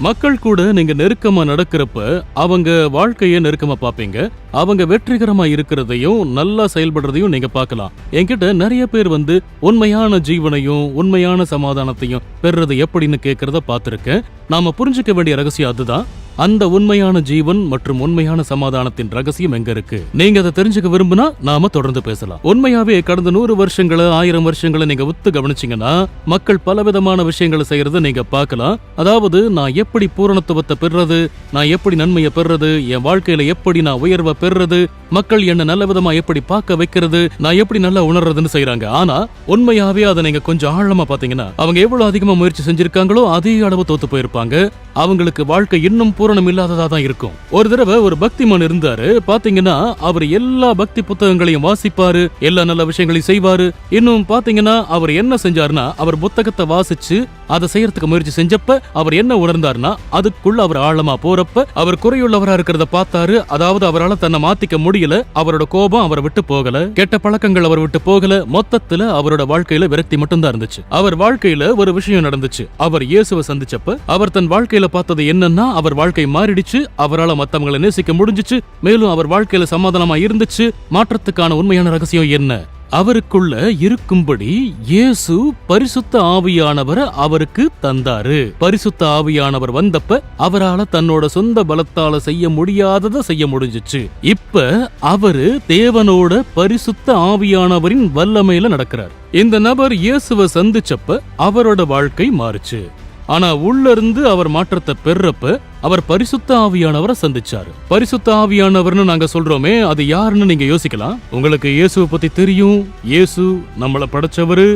மக்கள் கூட நீங்க நெருக்கமா நடக்கிறப்ப அவங்க வாழ்க்கையை நெருக்கமா பாப்பீங்க அவங்க வெற்றிகரமா இருக்கிறதையும் நல்லா செயல்படுறதையும் நீங்க பார்க்கலாம். என்கிட்ட நிறைய பேர் வந்து உண்மையான ஜீவனையும் உண்மையான சமாதானத்தையும் பெறுறது எப்படின்னு கேட்கறத பார்த்துருக்கேன். நாம புரிஞ்சுக்க வேண்டிய ரகசியம் அதுதான். அந்த உண்மையான ஜீவன் மற்றும் உண்மையான சமாதானத்தின் ரகசியம் எங்க இருக்கு? நீங்க அதை தெரிஞ்சுக்க விரும்புனா நாம தொடர்ந்து பேசலாம். உண்மையாவே கடந்த நூறு வருஷங்களை ஆயிரம் வருஷங்களை நீங்க ஒத்து கவனிச்சீங்கன்னா மக்கள் பலவிதமான விஷயங்களை செய்யறத நீங்க பார்க்கலாம். அதாவது நான் எப்படி பூரணத்துவத்தை பெறுறது நான் எப்படி நன்மையை பெறுறது என் வாழ்க்கையில எப்படி நான் உயர்வை பெறுறது மக்கள் என்ன நல்ல விதமா எப்படி பார்க்க வைக்கிறது நான் எப்படி நல்லா உணர்றதுன்னு செய்றாங்க. ஆனா உண்மையாவே அதை நீங்க கொஞ்சம் ஆழமா பாத்தீங்கன்னா அவங்க எவ்வளவு அதிகமா முயற்சி செஞ்சிருக்காங்களோ அதே அளவு தோத்து போயிருப்பாங்க. அவங்களுக்கு வாழ்க்கை இன்னும் பூரணம் இல்லாததா தான் இருக்கும். ஒரு தடவை ஒரு பக்திமான் இருந்தாரு. பாத்தீங்கன்னா அவர் எல்லா பக்தி புத்தகங்களையும் வாசிப்பாரு எல்லா நல்ல விஷயங்களையும் செய்வாரு. இன்னும் பாத்தீங்கன்னா அவர் என்ன செஞ்சாருன்னா அவர் புத்தகத்தை வாசிச்சு அதை செய்யறதுக்கு முயற்சி செஞ்சப்ப அவர் என்ன உணர்ந்தார்னா அதுக்குள்ள அவர் ஆழமா போறப்ப அவர் குறையுள்ளவரா இருக்கிறத பார்த்தாரு. அதாவது அவரால் தன்னை மாத்திக்க முடியல. அவரோட கோபம் அவரை விட்டு போகல. கெட்ட பழக்கங்கள் அவர் விட்டு போகல. மொத்தத்துல அவரோட வாழ்க்கையில விரக்தி மட்டும்தான் இருந்துச்சு. அவர் வாழ்க்கையில ஒரு விஷயம் நடந்துச்சு. அவர் இயேசுவை சந்திச்சப்ப அவர் தன் வாழ்க்கையில பார்த்தது என்னன்னா அவர் வாழ்க்கை மாறிடுச்சு. அவரால் மத்தவங்களை நேசிக்க முடிஞ்சிச்சு. மேலும் அவர் வாழ்க்கையில சமாதானமா இருந்துச்சு. மாற்றத்துக்கான உண்மையான ரகசியம் என்ன? அவருக்குள்ள இருக்கும்படி இயேசு பரிசுத்த ஆவியானவரை அவருக்கு தந்தாரு. பரிசுத்த ஆவியானவர் வந்தப்ப அவரால தன்னோட சொந்த பலத்தால செய்ய முடியாததை செய்ய முடிஞ்சுச்சு. இப்ப அவரு தேவனோட பரிசுத்த ஆவியானவரின் வல்லமையில நடக்கிறார். இந்த நபர் இயேசுவை சந்திச்சப்ப அவரோட வாழ்க்கை மாறுச்சு. ஆனா உள்ள இருந்து அவர் மாற்றத்தை பெறப்ப அவர் பரிசுத்த ஆவியானவரை சந்திச்சாரு. பரிசுத்த ஆவியானவர்னு நாங்க சொல்றோமே அது யாருன்னு நீங்க யோசிக்கலாம். உங்களுக்கு இயேசுவை பத்தி தெரியும். இயேசு நம்மள படைச்சவரு.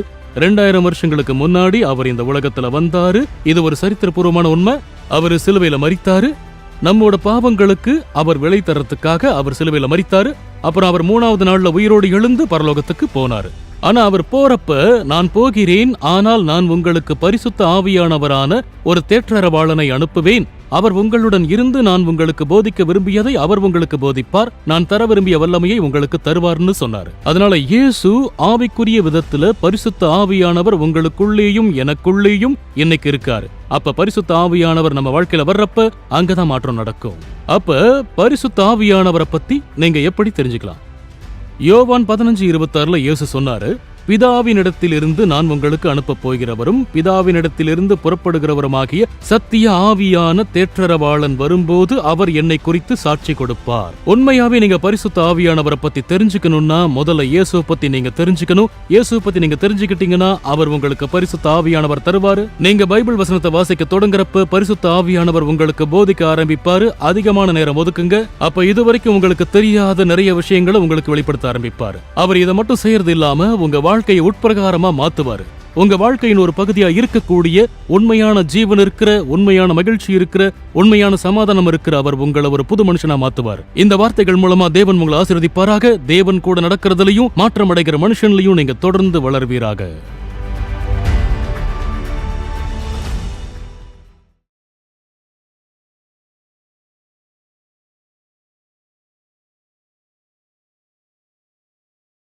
ரெண்டாயிரம் வருஷங்களுக்கு முன்னாடி அவர் இந்த உலகத்துல வந்தாரு. இது ஒரு சரித்திரபூர்வமான உண்மை. அவர் சிலுவையில மறித்தாரு நம்மோட பாவங்களுக்கு அவர் விலை தரத்துக்காக அவர் சிலுவையில மறித்தாரு அப்புறம் அவர் மூணாவது நாள்ல உயிரோடு எழுந்து பரலோகத்துக்கு போனாரு. ஆனா அவர் போறப்ப நான் போகிறேன் ஆனால் நான் உங்களுக்கு பரிசுத்த ஆவியானவரான ஒரு தேற்றரவாளனை அனுப்புவேன். அவர் உங்களுடன் இருந்து நான் உங்களுக்கு போதிக்க விரும்பியதை அவர் உங்களுக்கு போதிப்பார். நான் தர விரும்பிய வல்லமையை உங்களுக்கு தருவார்னு சொன்னார். அதனால இயேசு ஆவிக்குரிய விதத்துல பரிசுத்த ஆவியானவர் உங்களுக்குள்ளேயும் எனக்குள்ளேயும் இன்னைக்கு இருக்காரு. அப்ப பரிசுத்த ஆவியானவர் நம்ம வாழ்க்கையில வர்றப்ப அங்கதான் மாற்றம் நடக்கும். அப்ப பரிசுத்த ஆவியானவரை பத்தி நீங்க எப்படி தெரிஞ்சுக்கலாம்? யோவான் பதினஞ்சு இருபத்தாறுல இயேசு சொன்னாரு பிதாவினிடத்திலிருந்து நான் உங்களுக்கு அனுப்பப் போகிறவரும் பிதாவினிடத்திலிருந்து புறப்படுகிறவருமாகிய சத்திய ஆவியான தேற்றரவாளன் வரும்போது அவர் என்னை குறித்து சாட்சி கொடுப்பார். உண்மையாவே நீங்க பரிசுத்த ஆவியானவரை பத்தி தெரிஞ்சுக்கணும்னா முதல்ல இயேசுவை பத்தி நீங்க தெரிஞ்சுக்கணும். இயேசுவை பத்தி நீங்க தெரிஞ்சுக்கிட்டீங்கன்னா அவர் உங்களுக்கு பரிசுத்த ஆவியானவர் தருவாரு. நீங்க பைபிள் வசனத்தை வாசிக்க தொடங்குறப்ப பரிசுத்த ஆவியானவர் உங்களுக்கு போதிக்க ஆரம்பிப்பாரு. அதிகமான நேரம் ஒதுக்குங்க. அப்ப இதுவரைக்கும் உங்களுக்கு தெரியாத நிறைய விஷயங்களை உங்களுக்கு வெளிப்படுத்த ஆரம்பிப்பாரு. அவர் இதை மட்டும் செய்யறது இல்லாம உங்க வாழ்க்கையை உட்பிரகாரமா மாத்துவாரு. உங்க வாழ்க்கையின் ஒரு பகுதியா இருக்கக்கூடிய உண்மையான ஜீவன் இருக்கிற உண்மையான மகிழ்ச்சி இருக்கிற உண்மையான சமாதானம் இருக்கிற அவர் உங்களை ஒரு புது மனுஷனா மாத்துவார். இந்த வார்த்தைகள் மூலமா தேவன் உங்களை ஆசீர்வதிப்பாராக. தேவன் கூட நடக்கிறதுலயும் மாற்றம் அடைகிற மனுஷன்லயும் நீங்க தொடர்ந்து வளர்வீராக.